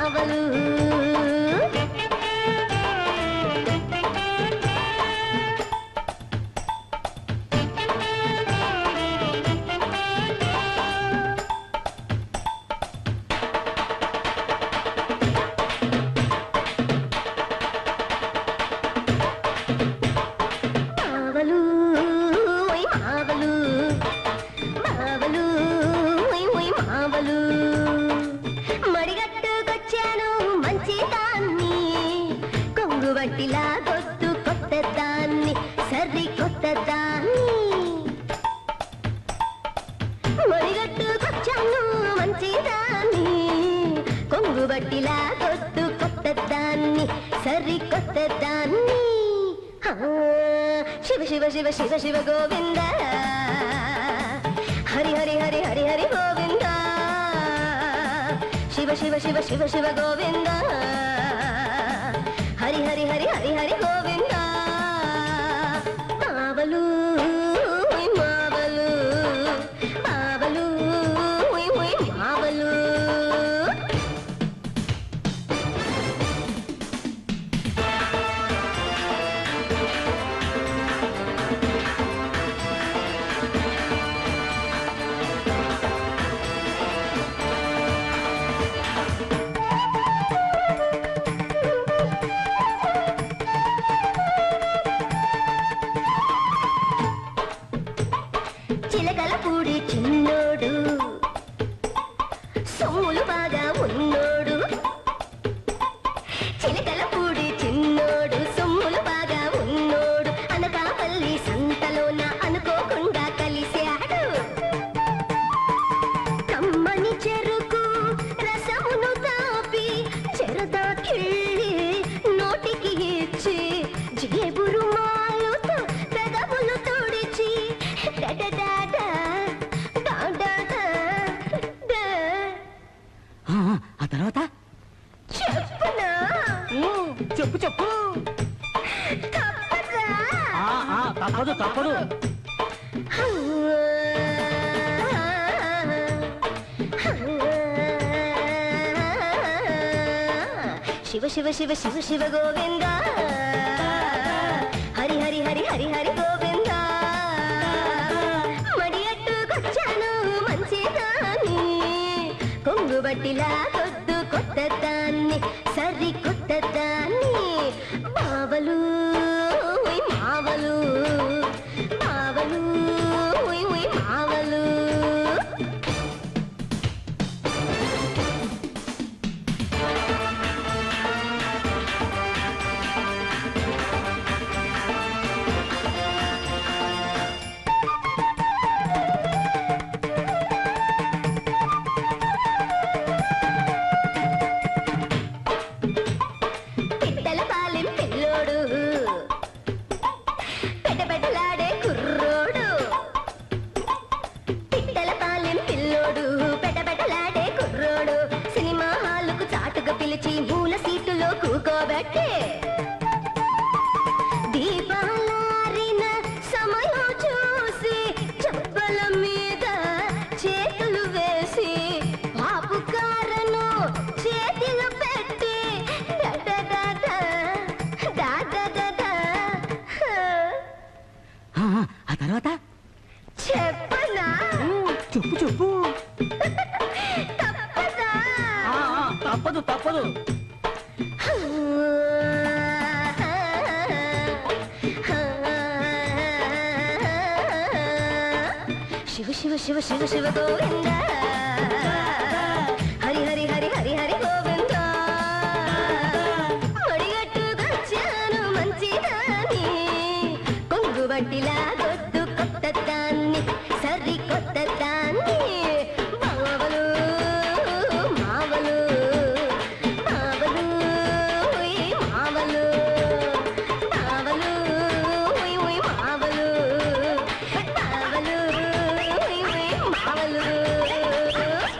அவளு సరికొత్త దాన్ని. Shiva Shiva Shiva Shiva Shiva Govinda. Hari Hari Hari Hari Hari Govinda. Shiva Shiva Shiva Shiva Shiva Govinda. Hari Hari Hari Hari Hari Govinda. lấp ba đã quận nơi తప్పదు తప్పదు. శివ శివ శివ శివ శివ గోవింద. హరి హరి హరి హరి హరి గోవింద. మడియట్టుకొచ్చాను మంచి దాన్ని కొంగు బట్టిలా కొద్దు కొత్త చెప్పు చెప్పు తప్పదు తప్పదు శివ శివ శివ శివ శివ గోవిందా